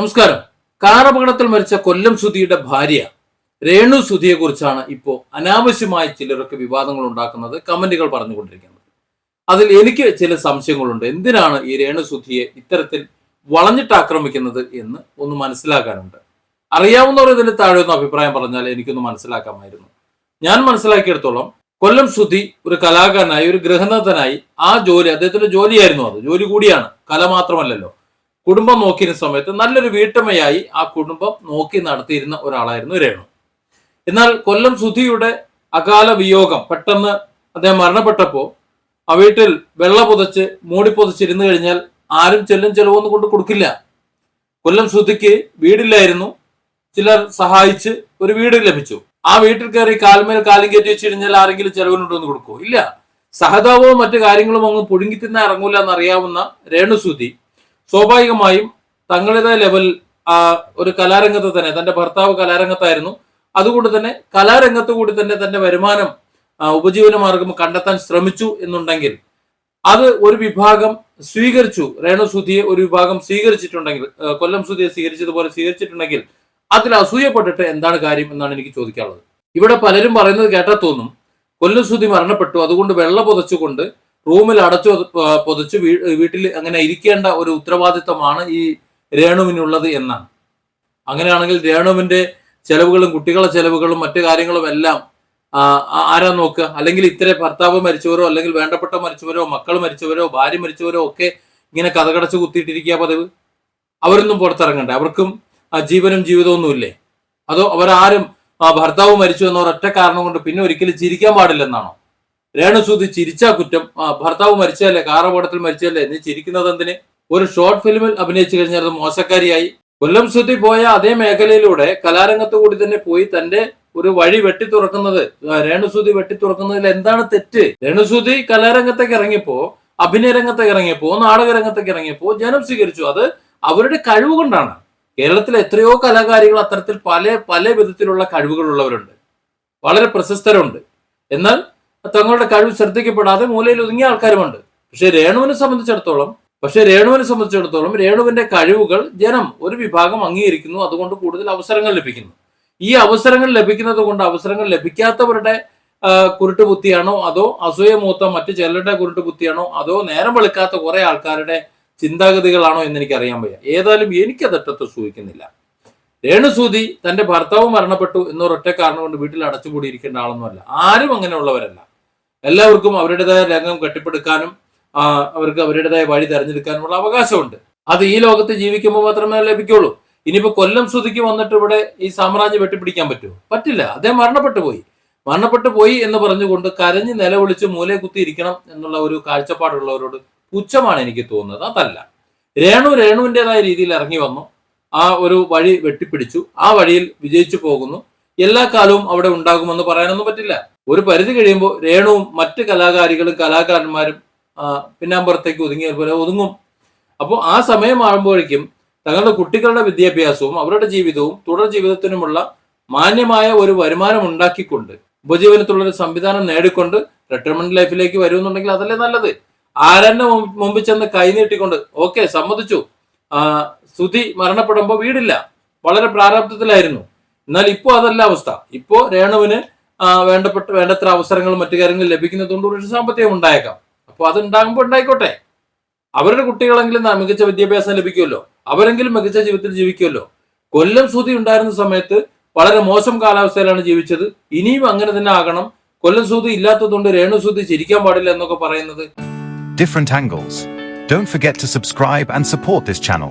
നമസ്കാരം. കാർ അപകടത്തിൽ മരിച്ച കൊല്ലം സുധിയുടെ ഭാര്യ രേണു സുധിയെ കുറിച്ചാണ് ഇപ്പോൾ അനാവശ്യമായി ചിലരൊക്കെ വിവാദങ്ങൾ ഉണ്ടാക്കുന്നത് കമന്റുകൾ പറഞ്ഞുകൊണ്ടിരിക്കുന്നത്. അതിൽ എനിക്ക് ചില സംശയങ്ങളുണ്ട്. എന്തിനാണ് ഈ രേണു സുധിയെ ഇത്തരത്തിൽ വളഞ്ഞിട്ട് ആക്രമിക്കുന്നത് എന്ന് ഒന്ന് മനസ്സിലാക്കാനുണ്ട്. അറിയാവുന്നവർ ഇതിന് താഴെ ഒന്ന് അഭിപ്രായം പറഞ്ഞാൽ എനിക്കൊന്ന് മനസ്സിലാക്കാമായിരുന്നു. ഞാൻ മനസ്സിലാക്കിയെടുത്തോളം കൊല്ലം സുധി ഒരു കലാകാരനായി ഒരു ഗൃഹനാഥനായി ആ ജോലി അദ്ദേഹത്തിന്റെ ജോലിയായിരുന്നു അത്. ജോലി കൂടിയാണ്. കല മാത്രമല്ലല്ലോ. കുടുംബം നോക്കിയിരുന്ന സമയത്ത് നല്ലൊരു വീട്ടമ്മയായി ആ കുടുംബം നോക്കി നടത്തിയിരുന്ന ഒരാളായിരുന്നു രേണു. എന്നാൽ കൊല്ലം സുധിയുടെ അകാല വിയോഗം പെട്ടെന്ന് അദ്ദേഹം മരണപ്പെട്ടപ്പോൾ ആ വീട്ടിൽ വെള്ള പുതച്ച് മൂടി പുതച്ചിരുന്നു കഴിഞ്ഞാൽ ആരും ചെല്ലും ചെലവൊന്നും കൊണ്ട് കൊടുക്കില്ല. കൊല്ലം സുധിക്ക് വീടില്ലായിരുന്നു. ചിലർ സഹായിച്ച് ഒരു വീട് ലഭിച്ചു. ആ വീട്ടിൽ കയറി കാൽമേൽ കാലും കയറ്റി വെച്ച് കഴിഞ്ഞാൽ ആരെങ്കിലും ചെലവിനുണ്ടോന്ന് കൊടുക്കുമോ ഇല്ല. സഹതാപവും മറ്റു കാര്യങ്ങളും അങ്ങ് പുഴുങ്ങി തിന്നാൻ ഇറങ്ങൂല എന്നറിയാവുന്ന രേണുസുതി സ്വാഭാവികമായും തങ്ങളുടെ ലെവൽ ഒരു കലാരംഗത്ത് തന്നെ തന്റെ ഭർത്താവ് കലാരംഗത്തായിരുന്നു. അതുകൊണ്ട് തന്നെ കലാരംഗത്ത് കൂടി തന്നെ തന്റെ വരുമാനം ഉപജീവന മാർഗം കണ്ടെത്താൻ ശ്രമിച്ചു എന്നുണ്ടെങ്കിൽ അത് ഒരു വിഭാഗം സ്വീകരിച്ചു. രേണു സുധിയെ ഒരു വിഭാഗം സ്വീകരിച്ചിട്ടുണ്ടെങ്കിൽ കൊല്ലം സുധിയെ സ്വീകരിച്ചതുപോലെ സ്വീകരിച്ചിട്ടുണ്ടെങ്കിൽ അതിൽ അസൂയപ്പെട്ടിട്ട് എന്താണ് കാര്യം എന്നാണ് എനിക്ക് ചോദിക്കാനുള്ളത്. ഇവിടെ പലരും പറയുന്നത് കേട്ടാൽ തോന്നും കൊല്ലം സുധി മരണപ്പെട്ടു. അതുകൊണ്ട് വെള്ള പുതച്ചുകൊണ്ട് റൂമിൽ അടച്ചു പൊതിച്ച് വീട്ടിൽ അങ്ങനെ ഇരിക്കേണ്ട ഒരു ഉത്തരവാദിത്തമാണ് ഈ രേണുവിനുള്ളത് എന്നാണ്. അങ്ങനെയാണെങ്കിൽ രേണുവിന്റെ ചെലവുകളും കുട്ടികളുടെ ചെലവുകളും മറ്റു കാര്യങ്ങളും എല്ലാം ആരാ നോക്കുക? അല്ലെങ്കിൽ ഇത്ര ഭർത്താവ് മരിച്ചവരോ അല്ലെങ്കിൽ വേണ്ടപ്പെട്ട മരിച്ചവരോ മക്കൾ മരിച്ചവരോ ഭാര്യ മരിച്ചവരോ ഒക്കെ ഇങ്ങനെ കഥകടച്ച് കുത്തിയിട്ടിരിക്കുക പതിവ്? അവരൊന്നും പുറത്തിറങ്ങണ്ടേ? അവർക്കും ജീവനും ജീവിതമൊന്നുമില്ലേ അതോ അവരാരും ഭർത്താവ് മരിച്ചു എന്ന ഒറ്റ കാരണം കൊണ്ട് പിന്നെ ഒരിക്കലും ചിരിക്കാൻ പാടില്ലെന്നാണോ? രേണുസൂതി ചിരിച്ചാ കുറ്റം. ആ, ഭർത്താവ് മരിച്ചതല്ലേ? കാർ മരിച്ചല്ലേ നീ ചിരിക്കുന്നത് എന്തിന്? ഒരു ഷോർട്ട് ഫിലിമിൽ അഭിനയിച്ചു കഴിഞ്ഞാൽ അത് മോശക്കാരിയായി. കൊല്ലം ശ്രുതി പോയ അതേ മേഖലയിലൂടെ കലാരംഗത്തു കൂടി തന്നെ പോയി തന്റെ ഒരു വഴി വെട്ടി തുറക്കുന്നത്. രേണുസൂദി വെട്ടി തുറക്കുന്നതിൽ എന്താണ് തെറ്റ്? രേണുസൂദി കലാരംഗത്തേക്ക് ഇറങ്ങിയപ്പോ അഭിനയ രംഗത്തേക്ക് ഇറങ്ങിയപ്പോ നാടക രംഗത്തേക്ക് ഇറങ്ങിയപ്പോ ജനം സ്വീകരിച്ചു. അത് അവരുടെ കഴിവ് കൊണ്ടാണ്. കേരളത്തിലെ എത്രയോ കലാകാരികൾ അത്തരത്തിൽ പല പല വിധത്തിലുള്ള കഴിവുകളുള്ളവരുണ്ട്. വളരെ പ്രശസ്തരുണ്ട്. എന്നാൽ തങ്ങളുടെ കഴിവ് ശ്രദ്ധിക്കപ്പെടാതെ മൂലയിൽ ഒതുങ്ങിയ ആൾക്കാരുമുണ്ട്. പക്ഷെ രേണുവിനെ സംബന്ധിച്ചിടത്തോളം പക്ഷെ രേണുവിനെ സംബന്ധിച്ചിടത്തോളം രേണുവിന്റെ കഴിവുകൾ ജനം ഒരു വിഭാഗം അംഗീകരിക്കുന്നു. അതുകൊണ്ട് കൂടുതൽ അവസരങ്ങൾ ലഭിക്കുന്നു. ഈ അവസരങ്ങൾ ലഭിക്കുന്നത് കൊണ്ട് അവസരങ്ങൾ ലഭിക്കാത്തവരുടെ ആ, കുരുട്ട് ബുദ്ധിയാണോ അതോ അസൂയ മൂത്ത മറ്റു ചിലരുടെ കുരുട്ട് ബുദ്ധിയാണോ അതോ നേരം വെളുക്കാത്ത കുറെ ആൾക്കാരുടെ ചിന്താഗതികളാണോ എന്ന് എനിക്ക് അറിയാൻ വയ്യ. ഏതായാലും എനിക്ക് അതറ്റത്ത് സൂചിക്കുന്നില്ല രേണുസൂതി തന്റെ ഭർത്താവ് മരണപ്പെട്ടു എന്നൊരൊറ്റ കാരണം കൊണ്ട് വീട്ടിൽ അടച്ചുകൂടിയിരിക്കേണ്ട ആളൊന്നുമല്ല. ആരും അങ്ങനെയുള്ളവരല്ല. എല്ലാവർക്കും അവരുടേതായ രംഗം കെട്ടിപ്പടുക്കാനും അവർക്ക് അവരുടേതായ വഴി തെരഞ്ഞെടുക്കാനുമുള്ള അവകാശമുണ്ട്. അത് ഈ ലോകത്ത് ജീവിക്കുമ്പോൾ മാത്രമേ ലഭിക്കുള്ളൂ. ഇനിയിപ്പോ കൊല്ലം ശ്രുതിക്ക് വന്നിട്ട് ഇവിടെ ഈ സാമ്രാജ്യം വെട്ടിപ്പിടിക്കാൻ പറ്റുമോ? പറ്റില്ല. അദ്ദേഹം മരണപ്പെട്ടു പോയി. മരണപ്പെട്ടു പോയി എന്ന് പറഞ്ഞുകൊണ്ട് കരഞ്ഞ് നിലവിളിച്ച് മൂലെ കുത്തിയിരിക്കണം എന്നുള്ള ഒരു കാഴ്ചപ്പാടുള്ളവരോട് പുച്ഛമാണ് എനിക്ക് തോന്നുന്നത്. അതല്ല. രേണു രേണുവിന്റെതായ രീതിയിൽ ഇറങ്ങി വന്നു. ആ ഒരു വഴി വെട്ടിപ്പിടിച്ചു. ആ വഴിയിൽ വിജയിച്ചു പോകുന്നു. എല്ലാ കാലവും അവിടെ ഉണ്ടാകുമെന്ന് പറയാനൊന്നും പറ്റില്ല. ഒരു പരിധി കഴിയുമ്പോൾ രേണുവും മറ്റ് കലാകാരികളും കലാകാരന്മാരും പിന്നാമ്പുറത്തേക്ക് ഒതുങ്ങിയ പോലെ ഒതുങ്ങും. അപ്പോൾ ആ സമയമാകുമ്പോഴേക്കും തങ്ങളുടെ കുട്ടികളുടെ വിദ്യാഭ്യാസവും അവരുടെ ജീവിതവും തുടർ ജീവിതത്തിനുമുള്ള മാന്യമായ ഒരു വരുമാനം ഉണ്ടാക്കിക്കൊണ്ട് ഉപജീവനത്തിലുള്ള ഒരു സംവിധാനം നേടിക്കൊണ്ട് റിട്ടയർമെന്റ് ലൈഫിലേക്ക് വരുമെന്നുണ്ടെങ്കിൽ അതല്ലേ നല്ലത്? ആരെന്നെ മുമ്പ് മുമ്പിൽ ചെന്ന് കൈനീട്ടിക്കൊണ്ട് ഓക്കെ സമ്മതിച്ചു. സുധി മരണപ്പെടുമ്പോൾ വീടില്ല. വളരെ പ്രാരാബ്ധത്തിലായിരുന്നു എന്നാൽ ഇപ്പോൾ അതല്ല അവസ്ഥ. ഇപ്പോ രേണുവിന് വേണ്ടപ്പെട്ട വേണ്ടത്ര അവസരങ്ങളും മറ്റു കാര്യങ്ങളും ലഭിക്കുന്നതുകൊണ്ട് ഒരു സാമ്പത്തികം ഉണ്ടായേക്കാം. അപ്പോൾ അത് ഉണ്ടാകുമ്പോൾ ഉണ്ടായിക്കോട്ടെ. അവരുടെ കുട്ടികളെങ്കിലും മികച്ച വിദ്യാഭ്യാസം ലഭിക്കുമല്ലോ. അവരെങ്കിലും മികച്ച ജീവിതത്തിൽ ജീവിക്കുമല്ലോ. കൊല്ലം സൂതി ഉണ്ടായിരുന്ന സമയത്ത് വളരെ മോശം കാലാവസ്ഥയിലാണ് ജീവിച്ചത്. ഇനിയും അങ്ങനെ തന്നെ ആകണം. കൊല്ലം സൂതി ഇല്ലാത്തതുകൊണ്ട് രേണു സൂതി ചിരിക്കാൻ പാടില്ല എന്നൊക്കെ പറയുന്നത്. Different angles don't forget to subscribe and support this channel.